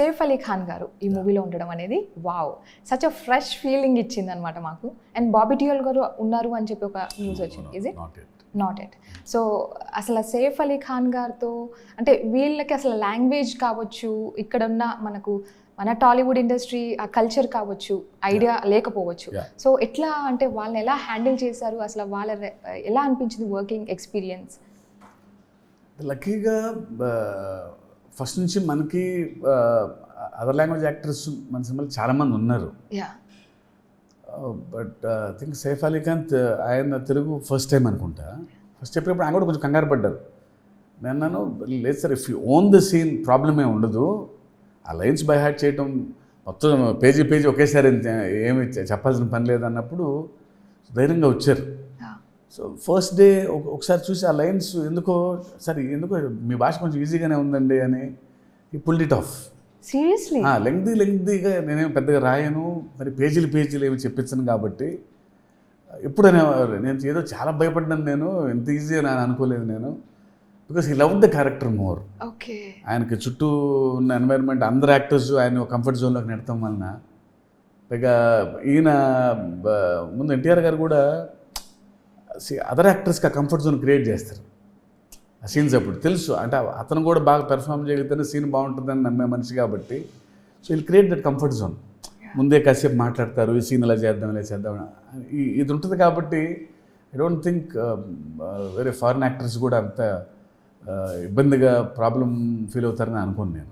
Safe Ali Khan గారు ఈ మూవీలో ఉండడం అనేది wow such a fresh feeling ఇచ్చింది అనమాట మాకు. అండ్ బాబీ డియోల్ గారు ఉన్నారు అని చెప్పి ఒక న్యూస్ వచ్చింది. Is it not at so అసలు సేఫ్ అలీ ఖాన్ గారితో అంటే వీళ్ళకి అసలు లాంగ్వేజ్ కావచ్చు ఇక్కడ ఉన్న మనకు మన టాలీవుడ్ ఇండస్ట్రీ ఆ కల్చర్ కావచ్చు ఐడియా లేకపోవచ్చు. సో ఎట్లా అంటే వాళ్ళని ఎలా హ్యాండిల్ చేశారు? అసలు వాళ్ళ ఎలా అనిపించింది వర్కింగ్ ఎక్స్పీరియన్స్ లక్కీగా ఫస్ట్ నుంచి మనకి అదర్ లాంగ్వేజ్ యాక్టర్స్ మన సినిమాలో చాలామంది ఉన్నారు. But I think Saif Ali Khan ఆయన తెలుగు ఫస్ట్ టైం అనుకుంటా. ఫస్ట్ చెప్పినప్పుడు ఆయన కూడా కొంచెం కంగారు పడ్డారు. నేను అన్నాను లేదు sir if you own the scene ప్రాబ్లమే ఉండదు. ఆ లైన్స్ బై హార్ట్ చేయటం మొత్తం పేజీ పేజీ ఒకేసారి ఏమి చెప్పాల్సిన పని లేదు అన్నప్పుడు ధైర్యంగా వచ్చారు. సో ఫస్ట్ డే ఒకసారి చూసి ఆ లైన్స్ ఎందుకో సరే ఎందుకో మీ భాష కొంచెం ఈజీగానే ఉందండి అని ఈ pulled it off seriously lengthy లెంగ్దీగా నేనేం పెద్దగా రాయను మరి పేజీలు పేజీలు ఏమి చెప్పించను కాబట్టి ఎప్పుడు అనేవారు నేను ఏదో చాలా భయపడ్డాను నేను ఎంత ఈజీ అని అనుకోలేదు నేను because he love the character more okay. ఆయనకి చుట్టూ ఉన్న ఎన్వైర్న్మెంట్ అందరు యాక్టర్స్ ఆయన కంఫర్ట్ జోన్లోకి నెడతాం వలన పైగా ఈయన ముందు ఎన్టీఆర్ గారు కూడా అదర్ యాక్టర్స్కి ఆ కంఫర్ట్ జోన్ క్రియేట్ చేస్తారు. ఆ సీన్స్ అప్పుడు తెలుసు. అంటే అతను కూడా బాగా పెర్ఫామ్ చేయగలిగితేనే సీన్ బాగుంటుందని నమ్మే మనిషి కాబట్టి so will create that comfort zone ముందే కాసేపు మాట్లాడతారు ఈ సీన్ ఇలా చేద్దాం ఇలా చేద్దాం. ఇది ఉంటుంది కాబట్టి ఐ డోంట్ థింక్ వేరే ఫారిన్ యాక్టర్స్ కూడా అంత ఆ, ఇబ్బందిగా ప్రాబ్లం ఫీల్ అవుతారని అనుకోను నేను.